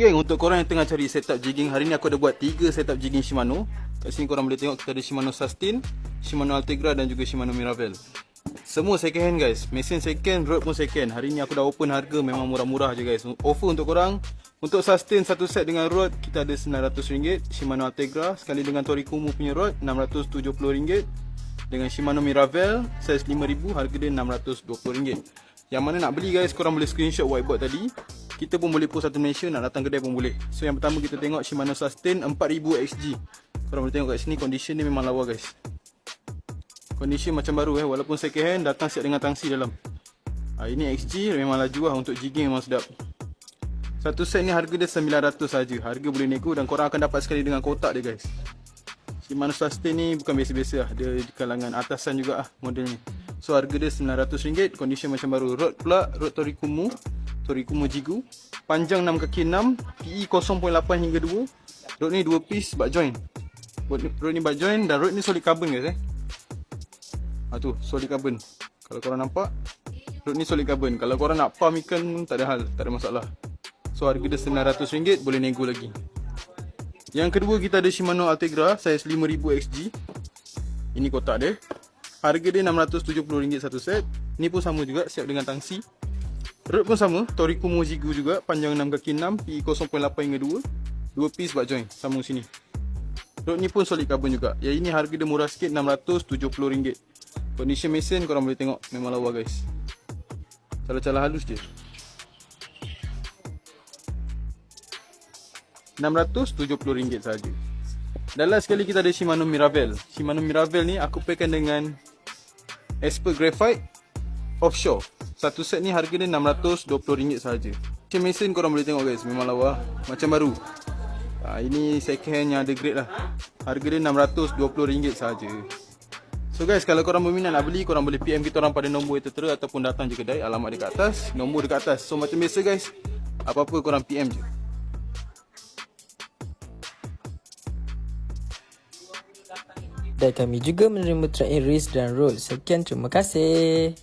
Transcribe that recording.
Geng, untuk korang yang tengah cari setup jigging Hari ni aku ada buat 3 setup jigging Shimano. Kat sini korang boleh tengok kita ada Shimano Sustain Shimano Altegra dan juga Shimano Miravel Semua second hand guys. Mesin second, rod pun second. Hari ni aku dah open harga memang murah-murah je guys. Offer untuk korang. Untuk Sustain satu set dengan rod Kita ada RM900 Shimano Altegra Sekali dengan Torikumu punya rod RM670 Dengan Shimano Miravel Size 5000 Harga dia RM620 Yang mana nak beli guys Korang boleh screenshot whiteboard tadi kita pun boleh post satu Malaysia nak datang kedai pun boleh. So yang pertama kita tengok Shimano Sustain 4000 XG korang boleh tengok kat sini condition dia memang lawa guys. Condition macam baru eh. Walaupun second hand datang siap dengan tangsi dalam. Ha, ini XG memang laju lah untuk jigging memang sedap. Satu set ni harga dia 900 saja. Harga boleh nego dan korang akan dapat sekali dengan kotak dia guys. Shimano Sustain ni bukan biasa-biasa lah. Dia di kalangan atasan juga lah modelnya. So harga dia RM900 condition macam baru. Rod pula rod Torikumu Torikumo Jigu Panjang 6 kaki 6 PE 0.8 hingga 2 Rod ni 2 piece butt joint Rod ni, ni butt joint dan rod ni solid carbon guys eh. Ha tu solid carbon. Kalau korang nampak Rod ni solid carbon. Kalau korang nak pump ikan tak ada hal Tak ada masalah. So harga dia RM900 boleh nego lagi. Yang kedua kita ada Shimano Altegra Size 5000 XG Ini kotak dia. Harga dia RM670 satu set. Ni pun sama juga siap dengan tangsi Rod pun sama, Toriko Mojigu juga, panjang 6 kaki 6, PE 0.8 hingga 2. 2 piece buat join, sambung sini. Rod ni pun solid carbon juga. Yang ini harga dia murah sikit, RM670. Condition mesin korang boleh tengok, memang lawa guys. Calah-calah halus je. RM670 saja. Dan last sekali kita ada Shimano Miravel. Shimano Miravel ni aku pairkan dengan Esper Graphite Offshore. Satu set ni harga dia RM620 sahaja. Macam mesin korang boleh tengok guys, memang lawa. Macam baru. Ha, ini second hand yang ada grade lah. Harga dia RM620 sahaja. So guys, kalau korang berminat nak beli, korang boleh PM kita orang pada nombor yang tertera ataupun datang je kedai. Alamat dekat atas, nombor dekat atas. So macam biasa guys, apa-apa korang PM je. Dan kami juga menerima track and race dan roll. Sekian terima kasih.